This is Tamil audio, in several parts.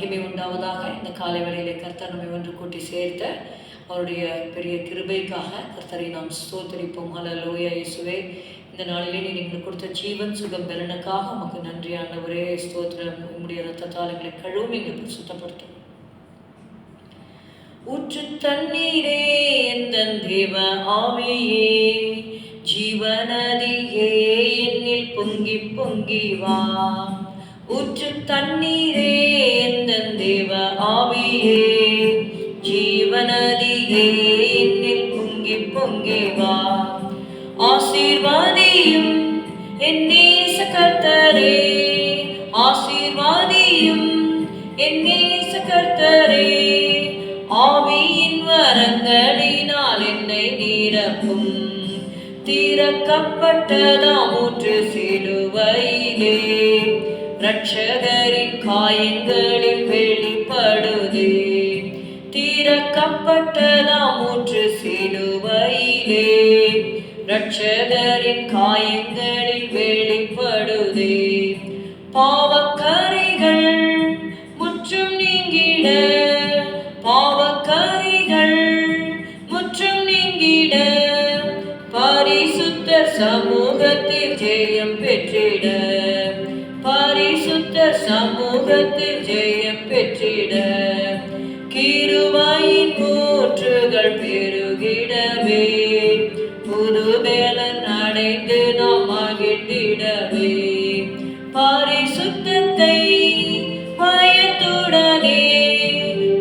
மகிமை உண்டாவதாக இந்த காலை வேளையிலே கர்த்தர் நம்மை ஒன்று கூட்டி சேர்த்த அவருடைய பெரிய கிருபைக்காக கர்த்தரை நாம் ஸ்தோத்தரிப்போம். லோய இயேசுவே. இந்த நாளிலே நீ எங்களுக்கு கொடுத்த ஜீவன் சுகம் பெலனுக்காக உமக்கு நன்றி ஆண்டவரே. ஸ்தோத்திரம். உங்களுடைய ரத்தத்தால் எங்களை கழுவும் எங்களை சுத்தப்படுத்தும் ஊற்று தண்ணீரே எந்த தேவ ஆவியே. ஜீவநதியே என்னில் பொங்கி பொங்கி வா. ஊற்று தண்ணீரே எந்த தேவ ஆவியே? ஜீவநதியே என்னில் பொங்கி பொங்கே வா. ஆசீர்வாதியும் என் நேச கர்த்தரே. ஆசீர்வாதியும் என் நேச கர்த்தரே. ஆவியின் வரங்களினால் என்னை நீரப்பும். திறக்கப்பட்டதாம் ஊற்று சிலுவையிலே. ரட்சகரின் காயங்களில் வெளிப்படுதே. திறக்கப்பட்டதாம் ஊற்று சிலுவையிலே. ரட்சகரின் காயங்களில் வெளிப்படுது. பாவக்கரைகள் முற்றும் நீங்கிட. பாவக்கரைகள் முற்றும் நீங்கிட. பரிசுத்த சமூகத்தில் ஜெயம் பெற்றிட. சமூகத்தில் ஜெயம் பெற்றிட கீருவாயின் ஊற்றுகள் பெருகிடவே. புதுவேலன் அடைந்து நாம் மகிழ்ந்திடவே. பரிசுத்தத்தை பயத்துடனே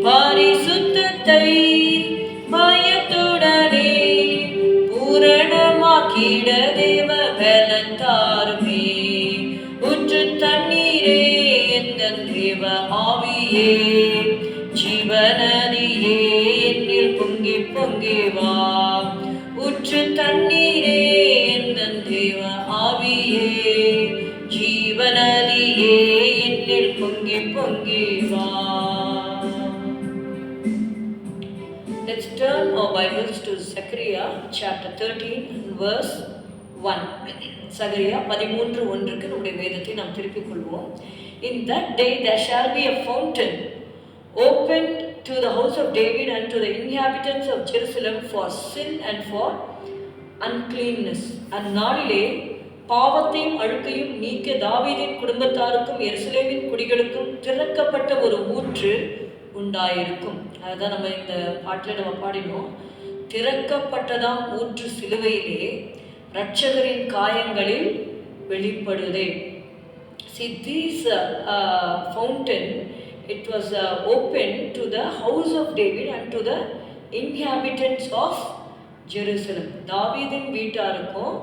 பரிசுத்தத்தை பயத்துடனே. பூரணமாக்கிட தேவ பலன் in தேர்ட்டீன் 13 ஒன் 1 சகரியா பதிமூன்று ஒன்றுக்கு நம்முடைய வேதத்தை நாம் திருப்பிக் கொள்வோம் in that day there shall be a fountain open to the house of David and to the inhabitants of Jerusalem for sin and for uncleanness அந்நாளிலே பாவத்தையும் அழுக்கையும் நீக்க தாவீதின் குடும்பத்தாருக்கும் எருசலேமின் குடிகளுக்கும் திறக்கப்பட்ட ஒரு ஊற்று உண்டாயிருக்கும் அதுதான் நம்ம இந்த பாட்டில் நம்ம பாடினோம் திறக்கப்பட்டதாம் ஊற்று சிலுவையிலே இரட்சகரின் காயங்களில் வெளிப்படுதே. See, this uh, uh, fountain, it was uh, open to the house of David and to the inhabitants of Jerusalem தாவீதின் வீட்டாருக்கும்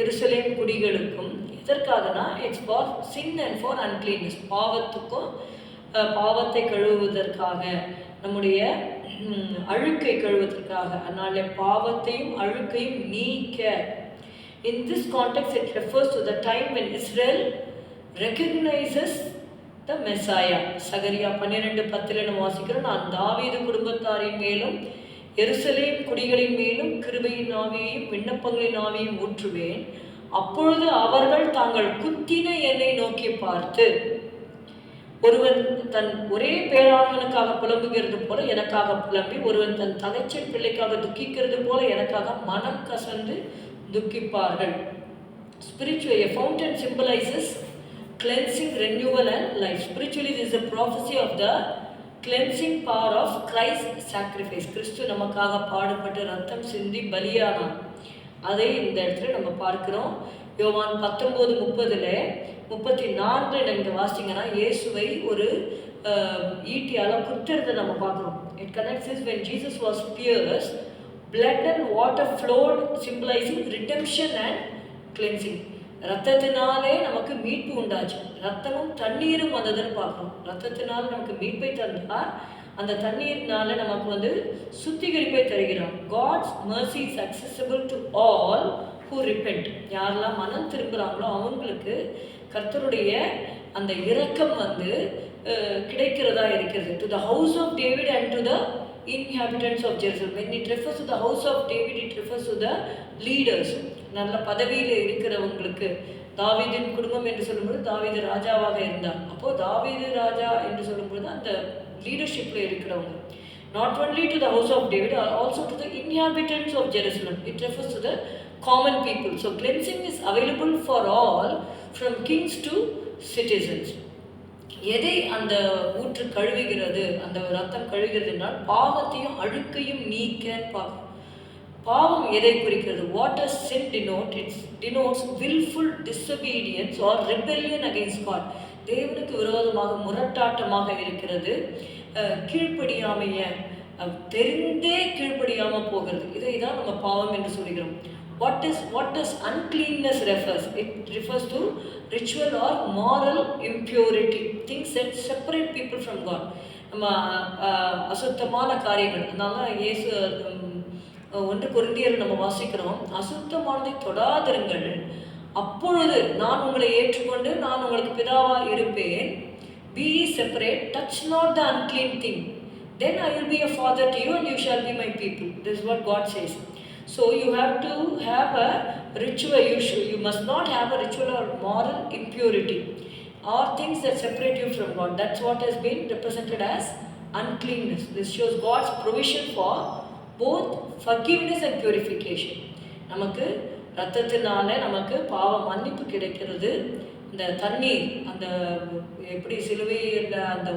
எருசலேம் குடிகளுக்கும் எதற்காகனா it's for sin and for uncleanness பாவத்துக்கும் uh, பாவத்தை கழுவுவதற்காக. நம்முடைய அழுக்கை கழுவதற்காக அதனால பாவத்தையும் அழுக்கையும் நீக்க. In this context, it refers to the time when Israel recognizes the Messiah சகரியா பன்னிரெண்டு பத்தில் நம்ம வாசிக்கிறோம் நான் தாவீது குடும்பத்தாரின் மேலும் எருசலேம் குடிகளின் மேலும் கிருபையின் ஆவியையும் விண்ணப்பங்களின் ஆவியையும் ஊற்றுவேன். அப்பொழுது அவர்கள் தாங்கள் குத்தின என்னை நோக்கி பார்த்து. ஒருவன் தன் ஒரே பேராளனுக்காக புலம்புகிறது போல எனக்காக புலம்பி ஒருவன் தன் தலைச்சல் பிள்ளைக்காக துக்கிக்கிறது போல எனக்காக மனம் கசந்து துக்கிப்பார்கள் Spiritually, a fountain symbolizes cleansing, renewal, and life. Spiritually, this is a prophecy of the cleansing power of sacrifice sacrifice. கிறிஸ்து நமக்காக பாடுபட்டு ரத்தம் சிந்தி பலியானார் அதை இந்த இடத்துல நம்ம பார்க்கிறோம் யோவான் பத்தொம்போது முப்பதில் முப்பத்தி நான்கு நீங்கள் வாசிங்கன்னா இயேசுவை ஒரு ஈட்டியால் குத்துறதை நம்ம பார்க்குறோம். It connects is when Jesus was pierce blood and water flowed symbolizing redemption and cleansing ரத்தத்தினாலே நமக்கு மீட்பு உண்டாச்சு. ரத்தமும் தண்ணீரும் வந்ததுன்னு பார்க்குறோம். ரத்தத்தினால் நமக்கு மீட்பை தந்தார். அந்த தண்ணீர்னால நமக்கு வந்து சுத்திகரிப்பை தருகிறார். God's mercy is accessible to all who repent யாரெல்லாம் மனம் திரும்புகிறாங்களோ அவங்களுக்கு கர்த்தருடைய அந்த இரக்கம் வந்து கிடைக்கிறதா இருக்கிறது. To the house of David and to the inhabitants of Jerusalem it it refers the house of David it it refers the leaders நல்ல பதவியில் இருக்கிறவங்களுக்கு. தாவீதின் குடும்பம் என்று சொல்லும்போது தாவீது ராஜாவாக இருந்தார். அப்போது தாவீது ராஜா என்று சொல்லும்போது அந்த லீடர்ஷிப்பில் இருக்கிறவங்க. Not only to the house of David, also to the inhabitants of Jerusalem. It refers to the common people. So cleansing is available for all, from kings to citizens. எதை அந்த ஊற்று கழுவுகிறது அந்த ரத்தம் கழுவுகிறது என்றால் பாவத்தையும் அழுக்கையும் நீக்க பார்க்கும் பாவம் எதை குறிக்கிறது? Water does denote it's denotes wilful disobedience or rebellion against God தேவனுக்கு விரோதமாக முரட்டாட்டமாக இருக்கிறது. கீழ்ப்படியாமைய தெரிந்தே கீழ்ப்படியாமல் போகிறது. இதை தான் நம்ம பாவம் என்று சொல்கிறோம். What is what is uncleanness refers? இட் refers to ritual or moral impurity things that separate people from God. நம்ம அசுத்தமான காரியங்கள். அதனால இயேசு ஒன்று குருந்தியர் நம்ம வாசிக்கிறோம். அசுத்தமானதை தொடாதிருங்கள். அப்பொழுது நான் உங்களை ஏற்றுக்கொண்டு நான் உங்களுக்கு பிதாவாக இருப்பேன். Be separate touch not the unclean thing then I will be a father to you and you shall be my people this what God says so you have to have a ritual you should you must not have a ritual or moral impurity or things that separate you from God. That's what has been represented as uncleanness. This shows God's provision for both forgiveness and purification. நமக்கு ரத்தத்தினால நமக்கு பாவ மன்னிப்பு கிடைக்கிறது இந்த தண்ணீர் அந்த எப்படி சிலுவையில் அந்த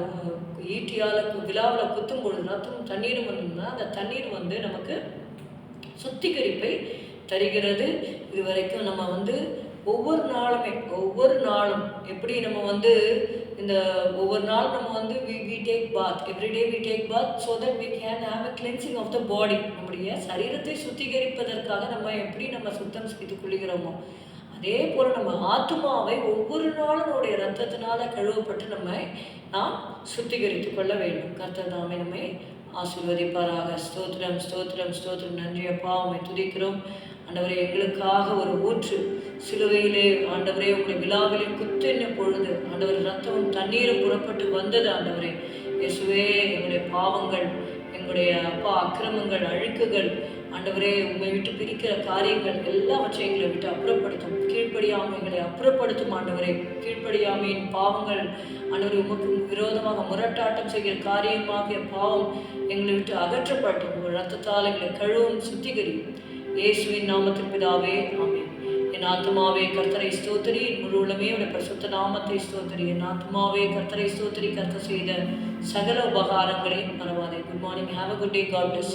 ஈட்டியால் விழாவில் குத்தும் பொழுது ரத்தம் தண்ணீரும் வந்ததுன்னா அந்த தண்ணீர் வந்து நமக்கு சுத்திகரிப்பை தருகிறது. இது வரைக்கும் நம்ம வந்து ஒவ்வொரு நாளுமே ஒவ்வொரு நாளும் எப்படி நம்ம வந்து இந்த ஒவ்வொரு நாளும் நம்ம வந்து we we take bath every day we take bath so that we can have a cleansing of the body நம்முடைய சரீரத்தை சுத்திகரிப்பதற்காக நம்ம எப்படி நம்ம சுத்தம் செய்து கொள்கிறோமோ அதே போல் நம்ம ஆத்மாவை ஒவ்வொரு நாளும் நம்முடைய ரத்தத்தினால கழுவப்பட்டு நம்மை நாம் சுத்திகரித்து கொள்ள வேண்டும். கர்த்தர் தாமே நம்மை ஆசீர்வதிப்பாராக. ஸ்தோத்திரம் ஸ்தோத்திரம் ஸ்தோத்திரம். நன்றி அப்பா உண்மை துதிக்கிறோம். ஆண்டவரே எங்களுக்காக ஒரு ஊற்று சிலுவையிலே ஆண்டவரே உங்களுடைய விழாவிலே குத்தின பொழுது ஆண்டவர் ரத்தமும் தண்ணீரும் புறப்பட்டு வந்தது ஆண்டவரே. இயேசுவே எங்களுடைய பாவங்கள் எங்களுடைய அப்பா அக்கிரமங்கள் அழுக்குகள் ஆண்டவரே உண்மை விட்டு பிரிக்கிற காரியங்கள் எல்லாவற்றையும் எங்களை விட்டு அப்புறப்படுத்தும். கீழ்ப்படியாமைகளை அப்புறப்படுத்தும் ஆண்டவரே. கீழ்ப்படியாமையின் பாவங்கள் ஆண்டவரே உமக்கு விரோதமாக முரட்டாட்டம் செய்கிற காரியமாகிய பாவம் எங்களை விட்டு அகற்றப்பட்டும் ஒரு ரத்தத்தால் எங்களை கழுவும் சுத்திகரி இயேசுவின் நாமத்தின் பிதாவே ஆமென். என் ஆத்மாவே கர்த்தரை ஸ்தோத்திரி. என் முழு உலமே உடைய பிரசுத்த நாமத்தை ஸ்தோத்திரி. என் ஆத்மாவே கர்த்தரை ஸ்தோத்திரி. கர்த்த செய்த சகல உபகாரங்களையும் மறவாதே. Good morning have a good day God bless